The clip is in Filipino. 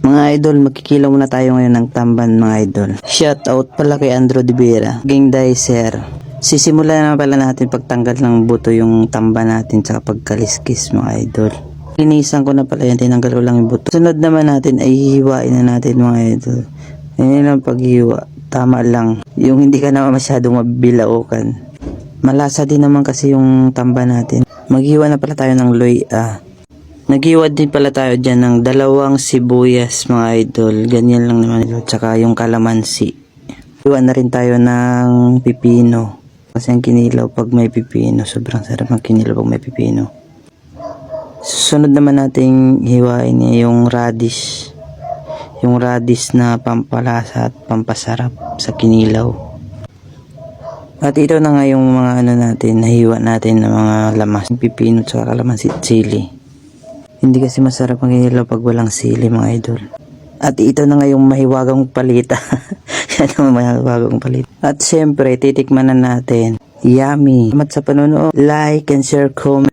Mga idol, magkikilaw muna tayo ngayon ng tamban mga idol. Shout out pala kay Andrew De Vera, Gang Dicer. Sisimulan na pala natin pagtanggal ng buto yung tamba natin sa pagkaliskis mga idol. Linisan ko na pala yan, tinanggal ko lang yung buto. Sunod naman natin ay hihiwain na natin mga idol. Yan lang paghiwa. Tama lang. Yung hindi ka naman masyadong mabilaukan. Malasa din naman kasi yung tamba natin. Maghiwa na pala tayo ng loy ah. Naghiwa din pala tayo dyan ng dalawang sibuyas mga idol. Ganyan lang naman ito. Tsaka yung kalamansi. Hiwa na rin tayo ng pipino. Kasi ang kinilaw pag may pipino. Sobrang sarap ang kinilaw pag may pipino. Susunod naman nating hiwain yung radish. Yung radish na pampalasa at pampasarap sa kinilaw. At ito na nga yung mga ano natin, nahiwa natin ng mga lamas. Pipino at kalamansi at sili. Hindi kasi masarap ang kinilaw pag walang sili mga idol. At ito na nga yung mahiwagang palita. Yan ang mahiwagang palita. At syempre, titikman na natin. Yummy. Salamat sa panonood. Like and share, comment.